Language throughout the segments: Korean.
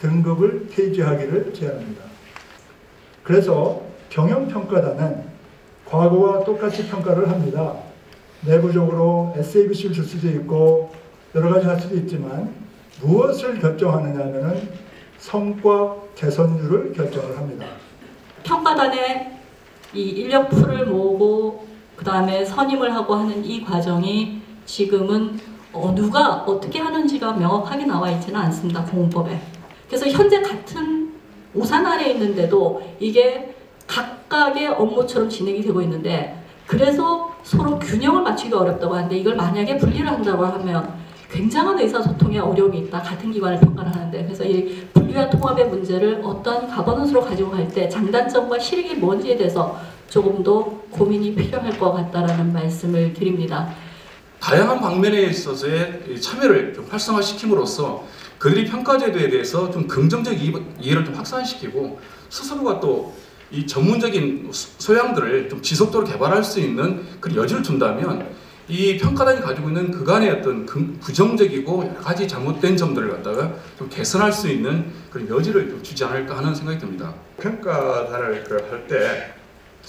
등급을 폐지하기를 제안합니다. 그래서 경영평가단은 과거와 똑같이 평가를 합니다. 내부적으로 SABC를 줄 수도 있고 여러 가지 할 수도 있지만 무엇을 결정하느냐 하면은 성과 개선율을 결정을 합니다. 평가단에 이 인력 풀을 모으고 그 다음에 선임을 하고 하는 이 과정이 지금은 어, 누가 어떻게 하는지가 명확하게 나와 있지는 않습니다 공법에. 그래서 현재 같은 우산 아래 있는데도 이게 각각의 업무처럼 진행이 되고 있는데 그래서 서로 균형을 맞추기가 어렵다고 하는데 이걸 만약에 분리를 한다고 하면 굉장한 의사소통에 어려움이 있다. 같은 기관을 평가를 하는데 그래서 이 분리와 통합의 문제를 어떤 가버넌스로 가지고 갈 때 장단점과 실익이 뭔지에 대해서 조금 더 고민이 필요할 것 같다라는 말씀을 드립니다. 다양한 방면에 있어서의 이 참여를 좀 활성화시킴으로써 그들이 평가제도에 대해서 좀 긍정적 이- 이해를 좀 확산시키고 스스로가 또 이 전문적인 소- 소양들을 좀 지속적으로 개발할 수 있는 그런 여지를 준다면 이 평가단이 가지고 있는 그간의 어떤 금- 부정적이고 여러 가지 잘못된 점들을 갖다가 좀 개선할 수 있는 그런 여지를 좀 주지 않을까 하는 생각이 듭니다. 평가단을 그할때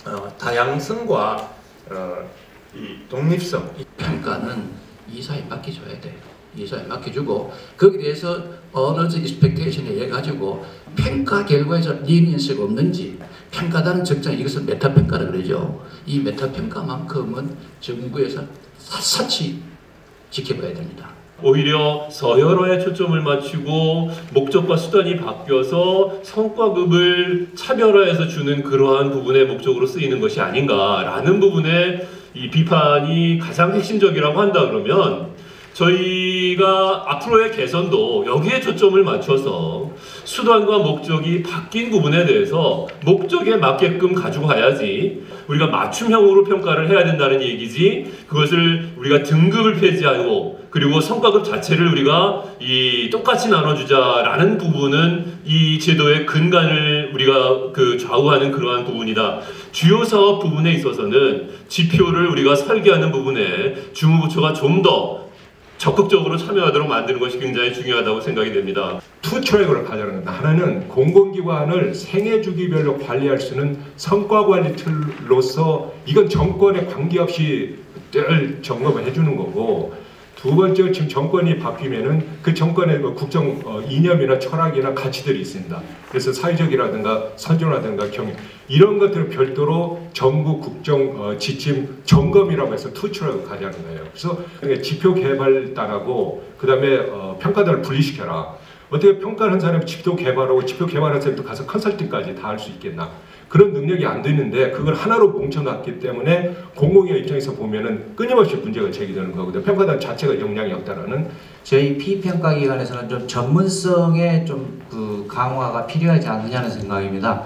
어, 다양성과 어, 이 독립성 평가는 이사에 맡겨줘야 돼. 이사에 맡겨주고 거기에 대해서 어너즈 익스펙테이션에 가지고 평가 결과에서 리니언스가 없는지 평가단은 적정 이것을 메타 평가라 그러죠. 이 메타 평가만큼은 정부에서 샅샅이 지켜봐야 됩니다. 오히려 서열화에 초점을 맞추고 목적과 수단이 바뀌어서 성과급을 차별화해서 주는 그러한 부분의 목적으로 쓰이는 것이 아닌가라는 부분에 이 비판이 가장 핵심적이라고 한다 그러면 저희가 앞으로의 개선도 여기에 초점을 맞춰서 수단과 목적이 바뀐 부분에 대해서 목적에 맞게끔 가지고 가야지 우리가 맞춤형으로 평가를 해야 된다는 얘기지 그것을 우리가 등급을 폐지하고 그리고 성과급 자체를 우리가 이 똑같이 나눠주자라는 부분은 이 제도의 근간을 우리가 그 좌우하는 그러한 부분이다. 주요 사업 부분에 있어서는 지표를 우리가 설계하는 부분에 주무부처가 좀더 적극적으로 참여하도록 만드는 것이 굉장히 중요하다고 생각이 됩니다. 투 트랙으로 가자는 겁니다. 하나는 공공기관을 생애 주기별로 관리할 수 있는 성과 관리 틀로서 이건 정권에 관계없이 늘 점검을 해주는 거고 두 번째 지금 정권이 바뀌면은 그 정권의 그 국정 어, 이념이나 철학이나 가치들이 있습니다. 그래서 사회적이라든가 선정이라든가 경영 이런 것들을 별도로 정부 국정 어, 지침 점검이라고 해서 투출하고 가자는 거예요. 그래서 지표 개발단하고 그다음에 어, 평가단을 분리시켜라. 어떻게 평가를 한 사람이 지표 개발하고 지표 개발한 사람도 가서 컨설팅까지 다 할 수 있겠나? 그런 능력이 안 되는데 그걸 하나로 뭉쳐놨기 때문에 공공의 입장에서 보면은 끊임없이 문제가 제기되는 거거든요. 평가단 자체가 역량이 없다라는 저희 피평가 기관에서는 좀 전문성의 좀 그 강화가 필요하지 않느냐는 생각입니다.